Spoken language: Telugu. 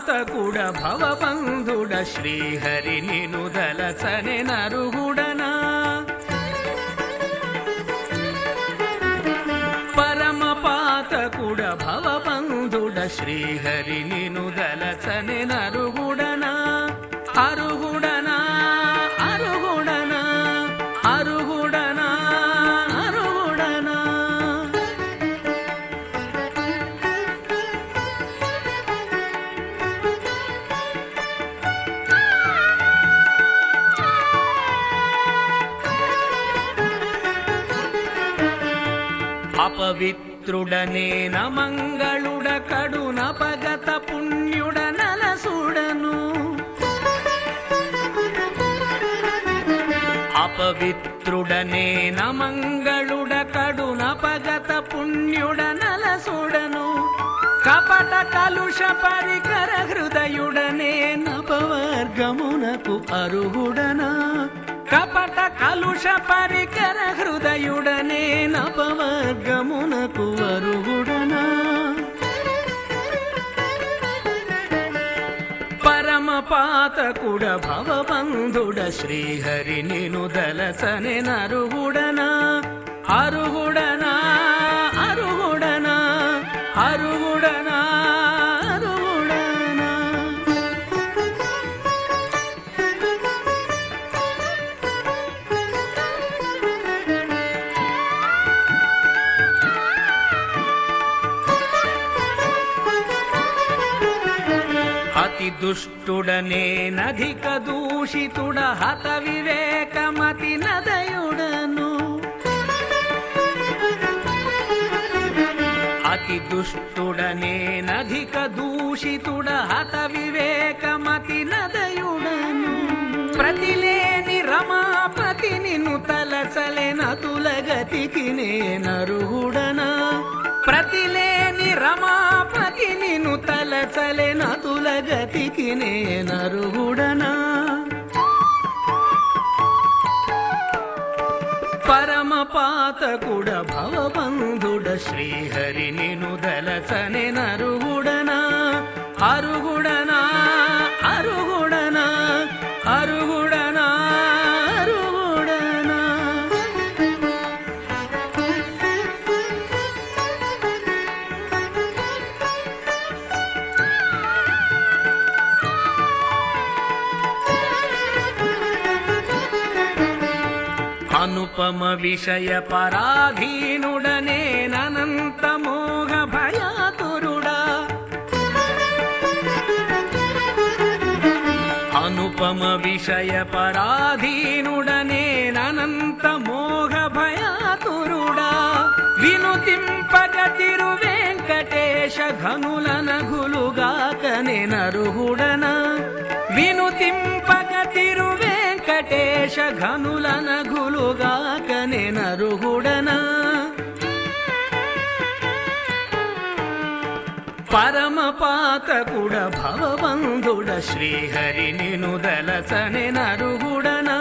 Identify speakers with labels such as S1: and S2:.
S1: పాతకుడ భవబంధుడ శ్రీహరి నిను దలచనే నరుగుడనా పరమ పాతకుడ భవబంధుడ శ్రీహరి నిను దలచనే నరుగుడనా అరుగు అపవిత్రుడనే నమంగళుడ కడున పగత పుణ్యుడ నలసుడను. అపవిత్రుడనే నమంగళుడ కడున పగత పుణ్యుడ నలసుడను. కపట కలుష పరికర హృదయుడనే నపవర్గమునకు అరుగుడనా కపట కలుష పరి పరికర హృదయుడనే నపవర్గమునకు అరుగుడనా పరమ పాతకుడ భవబంధుడ శ్రీహరి నిను దలసనే నరుగుడనా అరుగుడ అతి దుష్టుడనే నధిక దూషితుడ హత వివేకమతి నదయుడను. అతి దుష్టుడనే నధిక దూషితుడ హత వివేకమతి నదయుడను. ప్రతిలేని రమాపతి నిన్ను తలచలెనతులగతికి నే నిన్ను తలచలెనతులగతికి గతికి నేనరుగుడనా పరమ పాతకుడ భవబంధుడ శ్రీహరి నిను దలచనే నరుగుడనా అరుగుడనా అనుపమ విషయ పరాధీనుడనే ననంత మోహ భయాతురుడా. అనుపమ విషయ పరాధీనుడనే ననంత మోహ భయాతురుడా. వినుతింపగతిరు వెంకటేశ ఘనుల నగులుగాకనే నరుహుడన. వినుతింపగతిరు వెంకటేశ ఘనులన గులుగాకనే నరుహుడనా పరమ పాతకుడ భవబంధుడ శ్రీహరి నిను దలచనే నరుగుడనా